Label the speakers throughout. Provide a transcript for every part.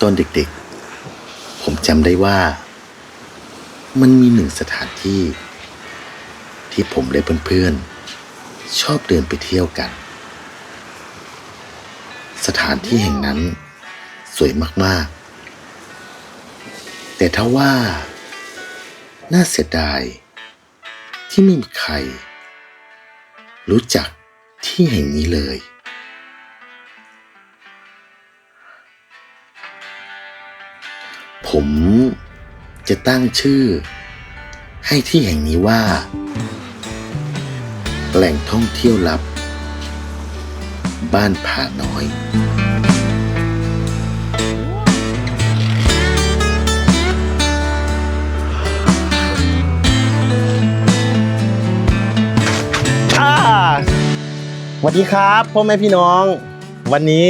Speaker 1: ตอนเด็กๆ ผมจำได้ว่า มันมีหนึ่งสถานที่ ที่ผมและเพื่อนๆ ชอบเดินไปเที่ยวกัน สถานที่แห่งนั้นสวยมากๆ แต่ถ้าว่า น่าเสียดาย ที่ไม่มีใคร รู้จักที่แห่งนี้เลย ผมจะตั้งชื่อ ให้ที่แห่งนี้ว่า แหล่งท่องเที่ยวลับ บ้านผาน้อย
Speaker 2: อ่าสวัสดีครับพ่อแม่พี่น้อง วันนี้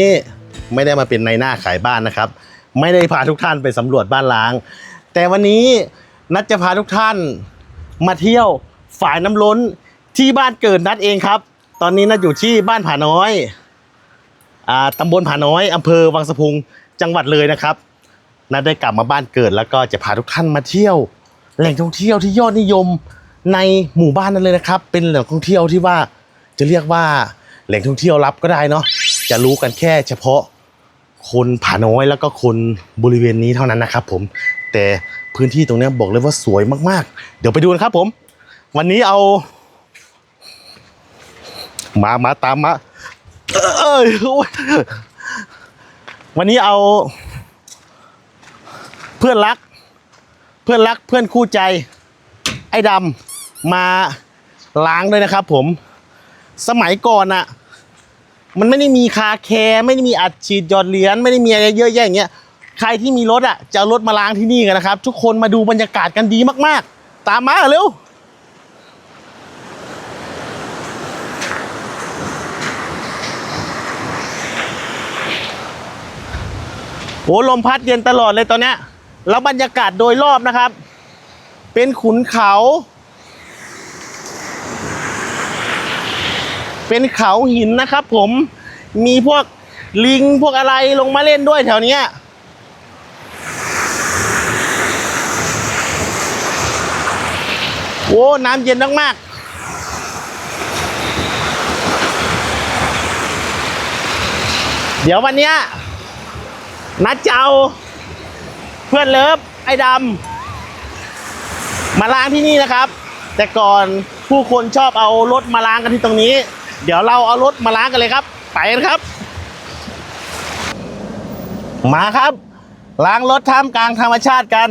Speaker 2: ไม่ได้มาเป็นในหน้าขายบ้านนะครับ ไม่ได้พาทุกท่านไปสำรวจบ้านล้าง แต่วันนี้นัดจะพาทุกท่านมาเที่ยวฝ่ายน้ำล้นที่บ้านเกิดนัดเองครับ ตอนนี้นัดอยู่ที่บ้านผาน้อยอ่าตำบลผาน้อยอำเภอวังสะพุงจังหวัดเลยนะครับ นัดได้กลับมาบ้านเกิดแล้วก็จะพาทุกท่านมาเที่ยว แหล่งท่องเที่ยวที่ยอดนิยมในหมู่บ้านนั้นเลยนะครับ เป็นแหล่งท่องเที่ยวที่ว่าจะเรียกว่าแหล่งท่องเที่ยวลับก็ได้เนาะจะรู้กันแค่เฉพาะ คนผาน้อยแล้วก็คนบริเวณนี้เท่านั้นนะครับผมแต่พื้นที่ตรงนี้บอกเลยว่าสวยมากๆ เดี๋ยวไปดูนะครับผม วันนี้เอา มามาตามมาเอ้ยโอ๊ยวันนี้เอา เพื่อนรัก เพื่อนรักเพื่อนคู่ใจ ไอ้ดำมาล้างด้วยนะครับผม สมัยก่อนอะ มันไม่ได้มีคาแคร์ไม่ได้มีอัดฉีดหยอดเหรียญไม่ได้มีอะไรเยอะแยะอย่างเงี้ยใครที่มีรถอะจะเอารถมาล้างที่นี่กันนะครับ ทุกคนมาดูบรรยากาศกันดีมาก ๆ ตามมาเร็วโหลมพัดเย็นตลอดเลยตอนเนี้ยแล้วบรรยากาศโดยรอบนะครับ เป็นขุนเขา เป็นเขาหินนะครับ ผมมีพวกลิงพวกอะไรลงมาเล่นด้วยแถวเนี้ยโอ้น้ำเย็นมากๆ เดี๋ยววันเนี้ยนัดจะเอาเพื่อนเลิฟ ไอ้ดำ มาล้างที่นี่นะครับ แต่ก่อนผู้คนชอบเอารถมาล้างกันที่ตรงนี้ เดี๋ยวเราเอารถมาล้างกันเลยครับ ไปกันครับ มาครับ ล้างรถท่ามกลางธรรมชาติกัน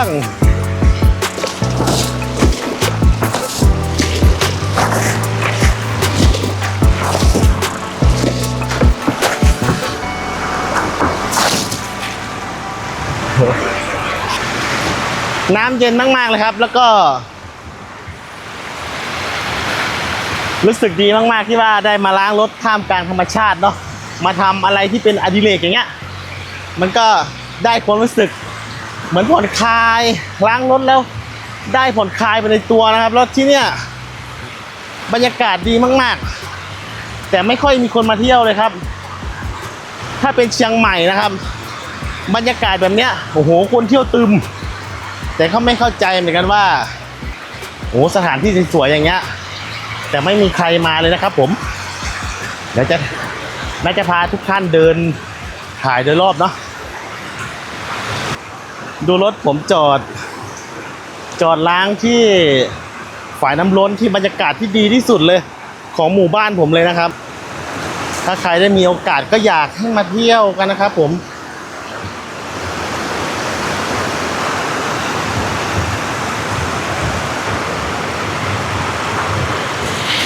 Speaker 2: เปรี้ยงน้ำเย็นมาก ๆ เลยครับ แล้วก็ รู้สึกดีมาก ๆ ที่ว่าได้มาล้างรถท่ามกลางธรรมชาติเนาะมาทำอะไรที่เป็นอดิเรกอย่างเงี้ย มันก็ได้ความรู้สึก เหมือนผ่อนคลายล้างรถแล้ว ได้ผ่อนคลายไปในตัวนะครับแล้วที่เนี่ยบรรยากาศดีมาก ๆ แต่ไม่ค่อยมีคนมาเที่ยวเลยครับ ถ้าเป็นเชียงใหม่นะครับ บรรยากาศแบบเนี้ยโอ้โหคนเที่ยวตึม แต่เขาไม่เข้าใจเหมือนกันว่าโอ้โหสถานที่สวยๆอย่างเงี้ย แต่ไม่มีใครมาเลยนะครับ ผมเดี๋ยวจะน่าจะพาทุกท่านเดินถ่ายโดยรอบเนาะ ดูรถผมจอด จอดล้างที่ฝ่ายน้ำล้นที่บรรยากาศที่ดีที่สุดเลย ของหมู่บ้านผมเลยนะครับ ถ้าใครได้มีโอกาสก็อยากให้มาเที่ยวกันนะครับผม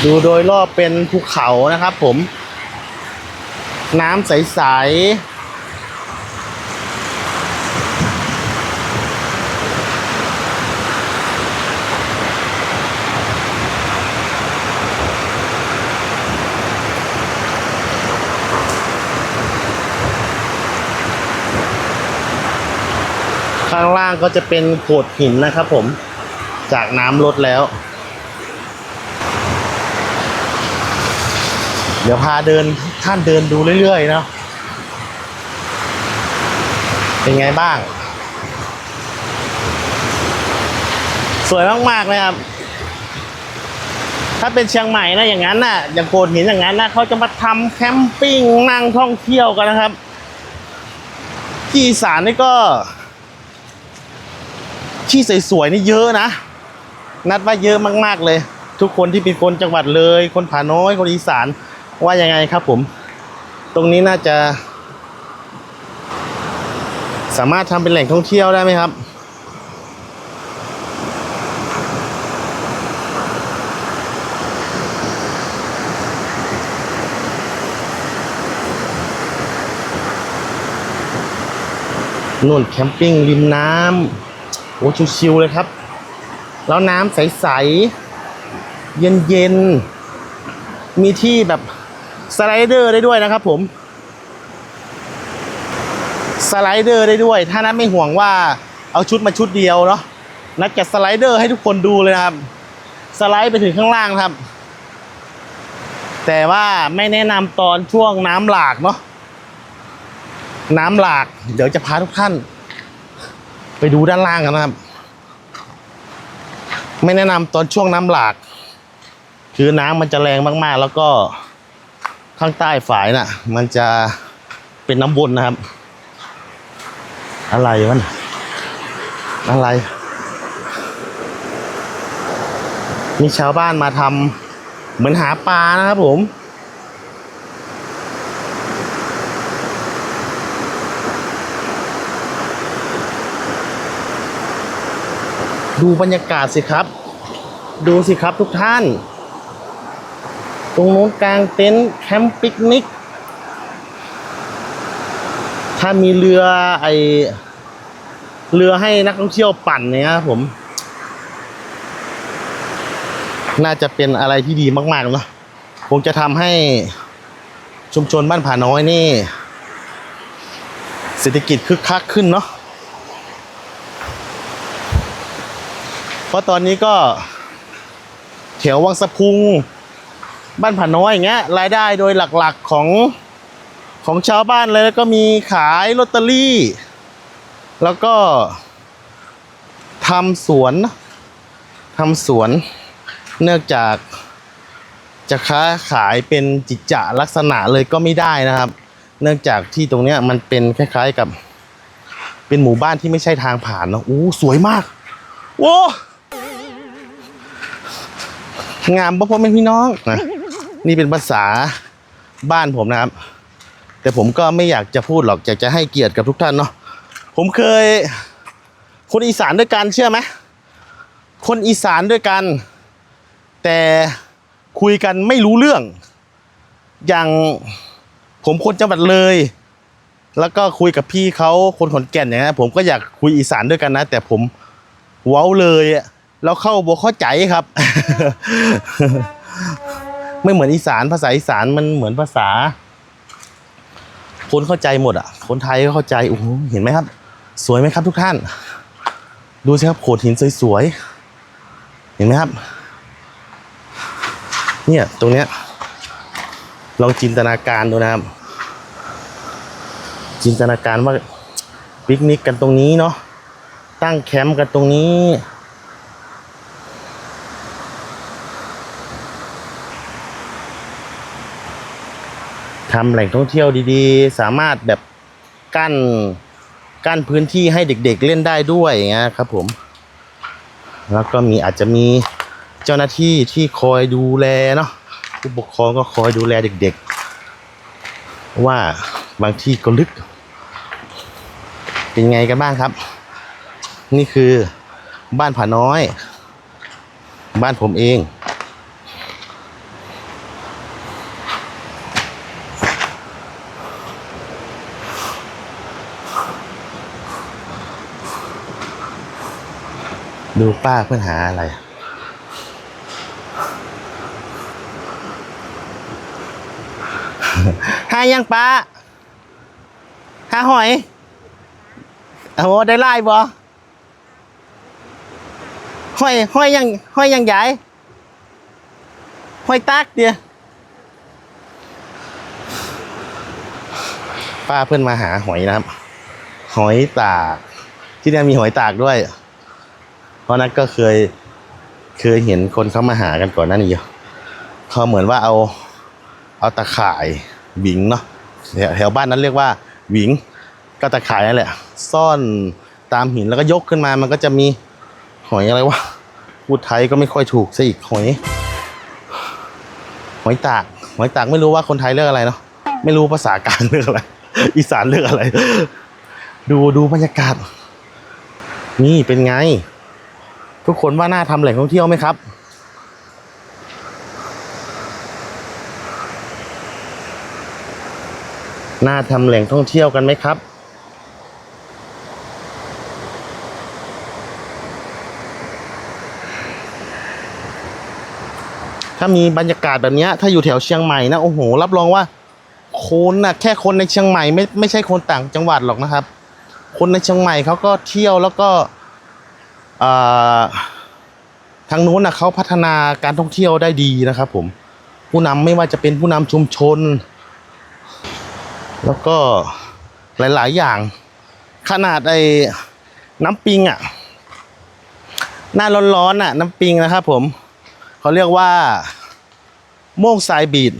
Speaker 2: ดูโดยรอบเป็นภูเขานะครับผม น้ำใส ๆ ข้างล่างก็จะเป็นโขดหินนะครับผมจากน้ำลดแล้ว เดี๋ยวพาเดินท่านเดินดูเรื่อยๆเนาะเป็นไงบ้าง สวยมากๆเลยครับถ้าเป็นเชียงใหม่นะอย่างนั้นน่ะอย่างโขดหินอย่างนั้นนะเขาจะมาทำแคมปิ้งนั่งท่องเที่ยวกันนะครับ ที่สานนี่ก็ ที่สวยๆนี่เยอะนะ นัดว่าเยอะมากๆเลย ทุกคนที่เป็นคนจังหวัดเลย คนผาน้อยคนอีสานว่ายังไงครับผม ตรงนี้น่าจะ สามารถทำเป็นแหล่งท่องเที่ยวได้ไหมครับนู่นแคมปิ้งริมน้ำ อ้ชิวๆเลยครับ แล้วน้ำใสๆ เย็นๆ มีที่แบบสไลเดอร์ได้ด้วยนะครับผม สไลเดอร์ได้ด้วย ถ้านัทไม่ห่วงว่าเอาชุดมาชุดเดียวเนาะนัดจะสไลเดอร์ให้ทุกคนดูเลยนะครับ สไลด์ไปถึงข้างล่างครับ แต่ว่าไม่แนะนำตอนช่วงน้ำหลากเนาะน้ำหลาก เดี๋ยวจะพาทุกท่าน ไปดูด้านล่างกันนะครับ ไม่แนะนำตอนช่วงน้ำหลาก คือน้ำมันจะแรงมากๆ แล้วก็ข้างใต้ฝายน่ะ มันจะเป็นน้ำวนนะครับ อะไรวะน่ะอะไร มีชาวบ้านมาทำเหมือนหาปลานะครับผม ดูบรรยากาศสิครับ ดูสิครับทุกท่าน ตรงโน้นกลางเต็นท์แคมป์ปิกนิก ถ้ามีเรือไอเรือให้นักท่องเที่ยวปั่นเนี่ยครับผม น่าจะเป็นอะไรที่ดีมากๆเนาะคงจะทำให้ชุมชนบ้านผาน้อยนี่ เศรษฐกิจคึกคักขึ้นเนาะ เพ ราะตอนนี้ก็แถววังสะพุง บ้านผาน้อยอย่างเงี้ยรายได้โดยหลักๆของของชาวบ้านเลยแล้วก็มีขายลอตเตอรี่ แล้วก็ทำสวนทำสวน เนื่องจากจะค้าขายเป็นจิจจะลักษณะเลยก็ไม่ได้นะครับ เนื่องจากที่ตรงเนี้ยมันเป็นคล้าย ๆกับ เป็นหมู่บ้านที่ไม่ใช่ทางผ่านเนาะอู้สวยมาก โว้ งามพ่อพ่อแม่พี่น้องนะนี่เป็นภาษาบ้านผมนะครับ แต่ผมก็ไม่อยากจะพูดหรอกอยากจะให้เกียรติกับทุกท่านเนาะผมเคย คนอีสานด้วยกันเชื่อไหมคนอีสานด้วยกัน แต่คุยกันไม่รู้เรื่อง อย่างผมคนจังหวัดเลย แล้วก็คุยกับพี่เขาคนขอนแก่นอย่างนี้ยผมก็อยากคุยอีสานด้วยกันนะ แต่ผมเว้าเลยอะ แล้วเข้าบ่เข้าใจครับ ไม่เหมือนอีสานภาษาอีสานมันเหมือนภาษา คนเข้าใจหมดอะ คนไทยก็เข้าใจโอ้โหเห็นไหมครับ สวยไหมครับทุกท่าน ดูสิครับโขดหินสวยๆเห็นไหมครับ เนี่ยตรงเนี้ยลองจินตนาการดูนะครับ จินตนาการว่าปิกนิกกันตรงนี้เนาะตั้งแคมป์กันตรงนี้ ทำแหล่งท่องเที่ยวดีๆ สามารถแบบกั้นกั้นพื้นที่ให้เด็กๆเล่นได้ด้วยอย่างเงี้ยครับผม แล้วก็มีอาจจะมีเจ้าหน้าที่ที่คอยดูแลเนาะผู้ปกครองก็คอยดูแลเด็กๆ ว่าบางที่ก็ลึก เป็นไงกันบ้างครับ นี่คือบ้านผาน้อย บ้านผมเอง ดูป้าเพื่อนหาอะไร หายังป้า หาหอยโอ้โหได้ไล่บ่ห้อยห้อยยังห้อยยังใหญ่ห้อยตักเดียวป้าเพื่อนมาหาหอยนะครับ หอยตาก ที่นี่มีหอยตากด้วย เพราะนั้นก็เคยเคยเห็นคนเขามาหากันก่อนหน้านี้อะเขาเหมือนว่าเอาเอาตะข่ายหวิงเนาะแถวแถวบ้านนั้นเรียกว่าหวิงก็ตะข่ายนั่นแหละ ซ่อนตามหินแล้วก็ยกขึ้นมามันก็จะมีหอยอะไรวะพูดไทยก็ไม่ค่อยถูกซะอีกหอย หอยตากหอยตากไม่รู้ว่าคนไทยเรียกอะไรเนาะไม่รู้ภาษากลางเรียกอะไร อีสานเรียกอะไร ดูดูบรรยากาศ นี่เป็นไง ทุกคนว่าน่าทำแหล่งท่องเที่ยวไหมครับน่าทำแหล่งท่องเที่ยวกันไหมครับ ถ้ามีบรรยากาศแบบนี้ถ้าอยู่แถวเชียงใหม่นะโอ้โห รับรองว่าคนนะแค่คนในเชียงใหม่ไม่ไม่ใช่คนต่างจังหวัดหรอกนะครับ คนในเชียงใหม่เขาก็เที่ยวแล้วก็ ทางนู้นนะเขาพัฒนาการท่องเที่ยวได้ดีนะครับ ผมผู้นำไม่ว่าจะเป็นผู้นำชุมชน แล้วก็หลาย ๆ อย่าง ขนาดไอ้น้ำปิงอะหน้าร้อนๆอะ น้ำปิงนะครับผมเขาเรียกว่า โมกทรายบีด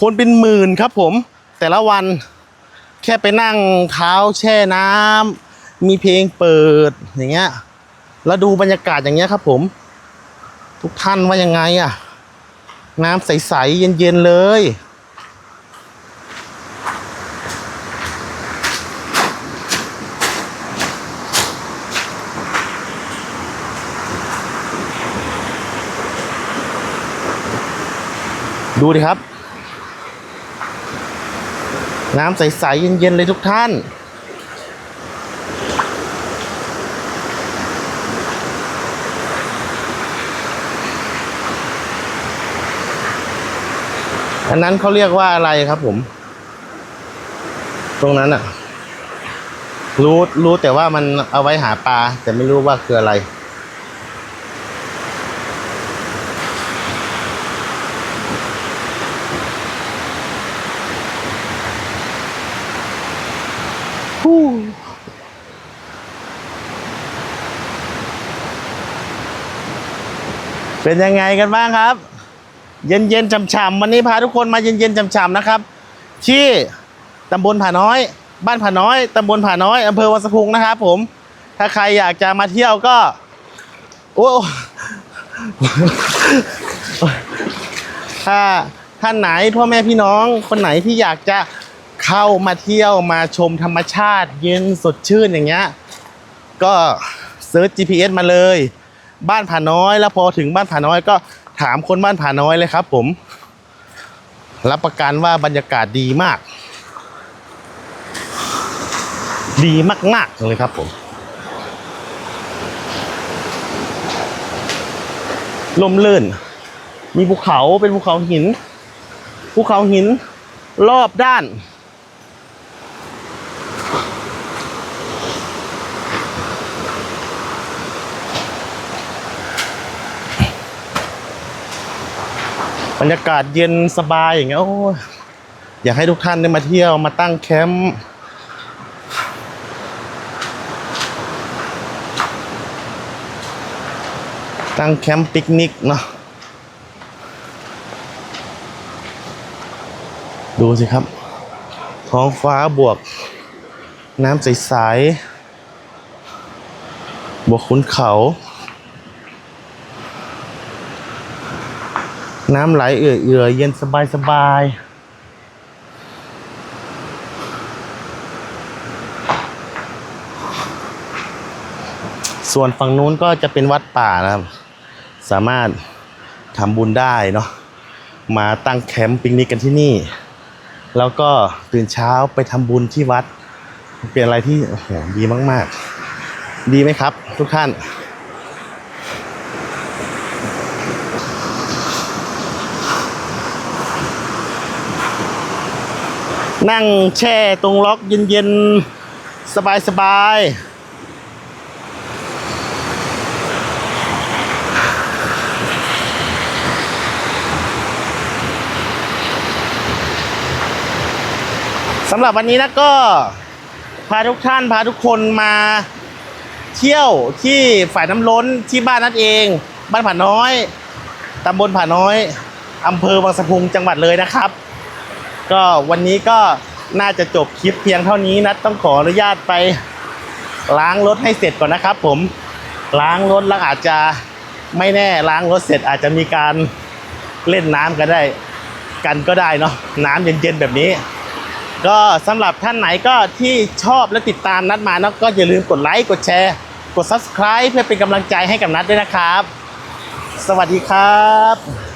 Speaker 2: คนเป็นหมื่นครับผม แต่ละวันแค่ไปนั่งเท้าแช่น้ำมีเพลงเปิดอย่างเงี้ย แล้วดูบรรยากาศอย่างเงี้ยครับผม ทุกท่านว่ายังไงอะ น้ำใส ๆ เย็น ๆ เลย ดูดิครับ น้ำใส ๆ เย็น ๆ เลยทุกท่าน อันนั้นเขาเรียกว่าอะไรครับผม ตรงนั้นอะรู้รู้แต่ว่ามันเอาไว้หาปลา แต่ไม่รู้ว่าคืออะไร เป็นยังไงกันบ้างครับ เย็นๆฉ่ำๆวันนี้พาทุกคนมาเย็นๆฉ่ำๆนะครับ ที่ตำบลผาน้อย บ้านผาน้อยตำบลผาน้อยอำเภอวัสพุงนะครับผม ถ้าใครอยากจะมาเที่ยวก็โอ้ถ้าท่านไหนพ่อแม่พี่น้องคนไหนที่อยากจะเข้ามาเที่ยวมาชมธรรมชาติ เย็นสดชื่นอย่างเงี้ยก็เซิร์ช GPS มาเลย บ้านผาน้อย แล้วพอถึงบ้านผาน้อยก็ ถามคนบ้านผาน้อยเลยครับผม รับประกันว่าบรรยากาศดีมาก ดีมาก ๆ เลยครับผม ลมลื่น มีภูเขาเป็นภูเขาหิน ภูเขาหินรอบด้าน บรรยากาศเย็นสบายอย่างเงี้ยโอ้ยอยากให้ทุกท่านได้มาเที่ยวมาตั้งแคมป์ตั้งแคมป์ปิกนิกเนาะดูสิครับ ท้องฟ้าบวก น้ำใสๆบวกขุนเขา น้ำไหลเอื่อยเยๆเย็นสบายสบายส่วนฝั่งนู้นก็จะเป็นวัดป่านะครับ สามารถทำบุญได้เนาะมาตั้งแคมป์ปิกนิกกันที่นี่ แล้วก็ตื่นเช้าไปทำบุญที่วัด เป็นอะไรที่โอ้โหดีมาก ๆ ดีไหมครับ ทุกท่าน นั่งแช่ตรงล็อกเย็นๆ สบายๆสำหรับวันนี้นะก็พาทุกท่านพาทุกคนมาเที่ยวที่ฝ่ายน้ำล้นที่บ้านนั่นเอง บ้านผาน้อยตำบลผาน้อยอำเภอวังสะพุงจังหวัดเลยนะครับ ก็วันนี้ก็น่าจะจบคลิปเพียงเท่านี้นะต้องขออนุญาตไปล้างรถให้เสร็จก่อนนะครับ ผมล้างรถแล้วอาจจะไม่แน่ล้างรถเสร็จอาจจะมีการเล่นน้ำกันได้กันก็ได้เนาะน้ำเย็นๆแบบนี้ ก็สำหรับท่านไหนก็ที่ชอบและติดตามนัดมาเนาะก็อย่าลืมกดไลค์กดแชร์กด subscribe เพื่อเป็นกำลังใจให้กับนัดด้วยนะครับ สวัสดีครับ